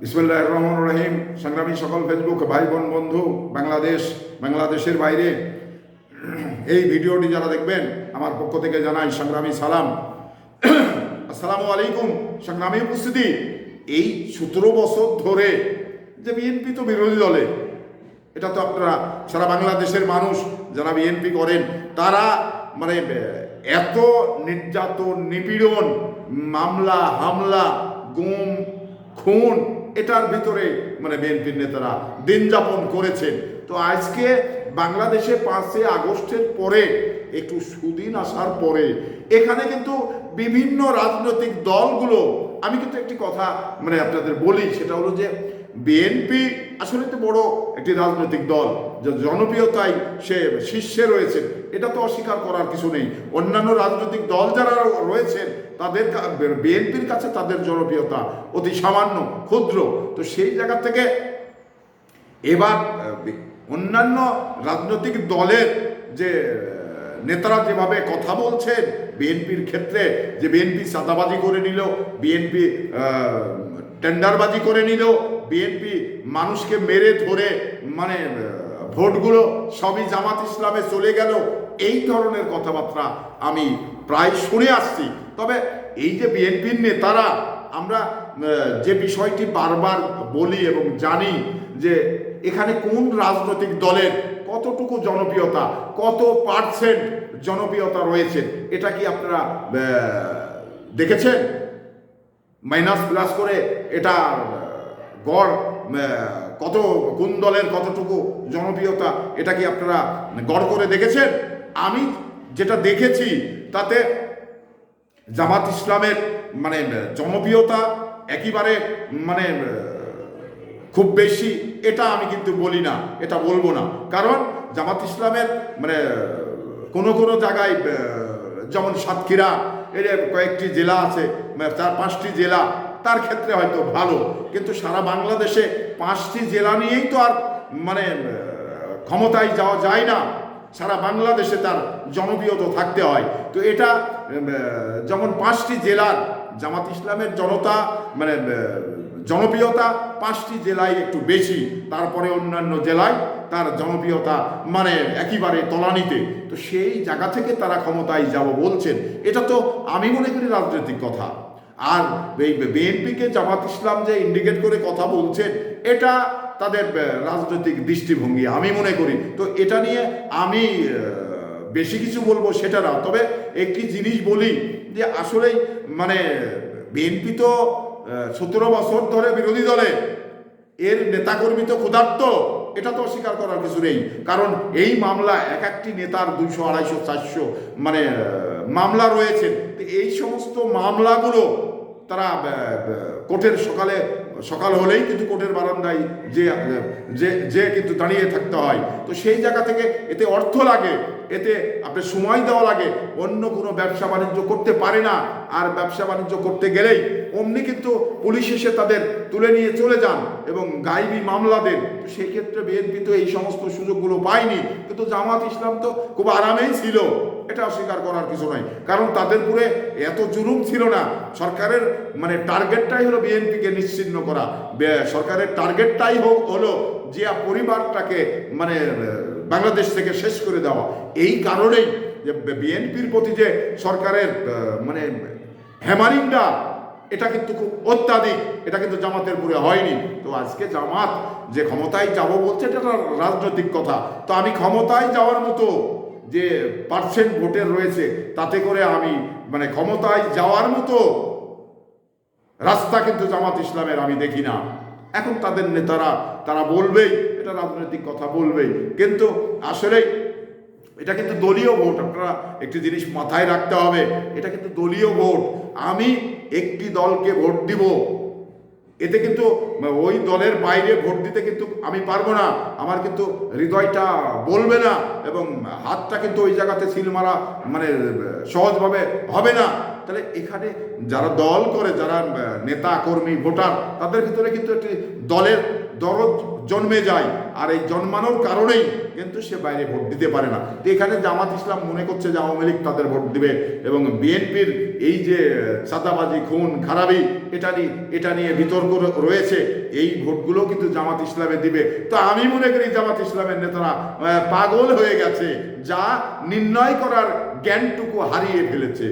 বিসমুল্লাহ রহমান রহিম। সংগ্রামী সকল ফেসবুক ভাই বোন বন্ধু, বাংলাদেশ, বাংলাদেশের বাইরে। এই ভিডিওটি যারা দেখবেন, আমার পক্ষ থেকে জানাই সংগ্রামী সালাম। আসসালামু আলাইকুম, সংগ্রামী উপস্থিতি। এই সতেরো বছর ধরে যে বিএনপি তো বিরোধী দলে, এটা তো আপনারা সারা বাংলাদেশের মানুষ যারা বিএনপি করেন, তারা মানে এত নির্যাতন, নিপীড়ন, মামলা, হামলা, গুম, খুন এটার ভিতরে মানে বিএনপির নেতারা দিন যাপন করেছেন। তো আজকে বাংলাদেশে পাঁচে আগস্টের পরে, একটু সুদিন আসার পরে, এখানে কিন্তু বিভিন্ন রাজনৈতিক দলগুলো, আমি কিন্তু একটি কথা মানে আপনাদের বলি, সেটা হলো যে বিএনপি আসলে তো বড় একটি রাজনৈতিক দল, যে জনপ্রিয়তায় সে শীর্ষে রয়েছে, এটা তো অস্বীকার করার কিছু নেই। অন্যান্য রাজনৈতিক দল যারা রয়েছেন, তাদের বিএনপির কাছে তাদের জনপ্রিয়তা অতি সামান্য, ক্ষুদ্র। তো সেই জায়গা থেকে এবার অন্যান্য রাজনৈতিক দলের যে নেতারা যেভাবে কথা বলছেন বিএনপির ক্ষেত্রে যে বিএনপি সাদাবাজি করে নিল বিএনপি টেন্ডারবাজি করে নিল বিএনপি মানুষকে মেরে ধরে মানে ভোটগুলো সবই জামাত ইসলামে চলে গেল, এই ধরনের কথাবার্তা আমি প্রায় শুনে আসছি। তবে এই যে বিএনপির নেতারা, আমরা যে বিষয়টি বারবার বলি এবং জানি যে এখানে কোন রাজনৈতিক দলের কতটুকু জনপ্রিয়তা, কত পার্সেন্ট জনপ্রিয়তা রয়েছে, এটা কি আপনারা দেখেছেন? মাইনাস প্লাস করে এটা গড় কত, কোন দলের কতটুকু জনপ্রিয়তা, এটা কি আপনারা গড় করে দেখেছেন? আমি যেটা দেখেছি, তাতে জামাত ইসলামের মানে জনপ্রিয়তা একেবারে মানে খুব বেশি, এটা আমি কিন্তু বলি না, এটা বলব না। কারণ জামাত ইসলামের মানে কোনো কোনো জায়গায় যেমন সাতক্ষীরা, এর কয়েকটি জেলা আছে মানে চার পাঁচটি জেলা তার ক্ষেত্রে হয়তো ভালো, কিন্তু সারা বাংলাদেশে পাঁচটি জেলা নিয়েই তো আর মানে ক্ষমতায় যাওয়া যায় না। সারা বাংলাদেশে তার জনপ্রিয়তা থাকতে হয়। তো এটা যেমন পাঁচটি জেলার জামাত ইসলামের জনতা মানে জনপ্রিয়তা পাঁচটি জেলায় একটু বেশি, তারপরে অন্যান্য জেলায় তার জনপ্রিয়তা মানে একেবারে তলানিতে। তো সেই জায়গা থেকে তারা ক্ষমতায় যাব বলছেন, এটা তো আমি মনে করি রাজনৈতিক কথা। আর এই বিএনপিকে জামাত ইসলাম যে ইন্ডিকেট করে কথা বলছেন এটা তাদের রাজনৈতিক দৃষ্টিভঙ্গি, আমি মনে করি। তো এটা নিয়ে আমি বেশি কিছু বলব সেটা না। তবে একটি জিনিস বলি, যে আসলেই মানে বিএনপি তো সতেরো বছর ধরে বিরোধী দলে। এর নেতাকর্মী তো ক্ষুধার্ত, এটা তো অস্বীকার করার কিছু নেই। কারণ এই মামলা এক একটি নেতার দুইশো, আড়াইশো, চারশো মানে মামলা রয়েছে। এই সমস্ত মামলাগুলো তারা কোর্টের সকালে সকাল হলেই কিন্তু কোর্টের বারান্দায় যে যে যে কিন্তু দাঁড়িয়ে থাকতে হয়। তো সেই জায়গা থেকে এতে অর্থ লাগে, এতে আপনার সময় দেওয়া লাগে। অন্য কোনো ব্যবসা বাণিজ্য করতে পারে না। আর ব্যবসা বাণিজ্য করতে গেলেই অমনি কিন্তু পুলিশ এসে তাদের তুলে নিয়ে চলে যান এবং গাইবি মামলা দেন। তো সেই ক্ষেত্রে বিএনপি তো এই সমস্ত সুযোগগুলো পায়নি। কিন্তু জামাত ইসলাম তো খুব আরামেই ছিল। এটা অস্বীকার করার কিছু নয় কারণ তাদের পুরে এত জুলুম ছিল না। সরকারের মানে টার্গেটটাই হলো বিএনপিকে নিশ্চিন্ন করা। সরকারের টার্গেটটাই হোক, হলো জিয়া পরিবারটাকে মানে বাংলাদেশ থেকে শেষ করে দেওয়া। এই কারণেই যে বিএনপির প্রতি যে সরকারের মানে হ্যামারিংটা এটা কিন্তু খুব অত্যাধিক। এটা কিন্তু জামাতের পুরে হয়নি। তো আজকে জামাত যে ক্ষমতায় যাব বলছে, এটা রাজনৈতিক কথা। তো আমি ক্ষমতায় যাওয়ার মতো যে পার্সেন্ট ভোটের রয়েছে, তাতে করে আমি মানে ক্ষমতায় যাওয়ার মতো রাস্তা কিন্তু জামাত ইসলামের আমি দেখি না। এখন তাদের নেতারা, তারা বলবেই, এটা রাজনৈতিক কথা বলবেই। কিন্তু আসলে এটা কিন্তু দলীয় ভোট, আপনারা একটি জিনিস মাথায় রাখতে হবে, এটা কিন্তু দলীয় ভোট। আমি একটি দলকে ভোট দিব, এতে কিন্তু ওই দলের বাইরে ভোট দিতে কিন্তু আমি পারব না। আমার কিন্তু হৃদয়টা বলবে না এবং হাতটা কিন্তু ওই জায়গাতে সিল মারা মানে সহজভাবে হবে না। তাহলে এখানে যারা দল করে, যারা নেতা, কর্মী, ভোটার, তাদের ভিতরে কিন্তু একটি দলের দরদ জন্মে যায়। আর এই জন্মানোর কারণেই কিন্তু সে বাইরে ভোট দিতে পারে না। তো এখানে জামাত ইসলাম মনে করছে যে আওয়ামী লীগ তাদের ভোট দিবে এবং বিএনপির এই যে চাঁদাবাজি, খুন, খারাপি, এটা নিয়ে এটা নিয়ে বিতর্ক রয়েছে। এই ভোটগুলো কিন্তু জামাত ইসলামে দিবে। তো আমি মনে করি জামাত ইসলামের নেতারা পাগল হয়ে গেছে, যা নির্ণয় করার জ্ঞানটুকু হারিয়ে ফেলেছে।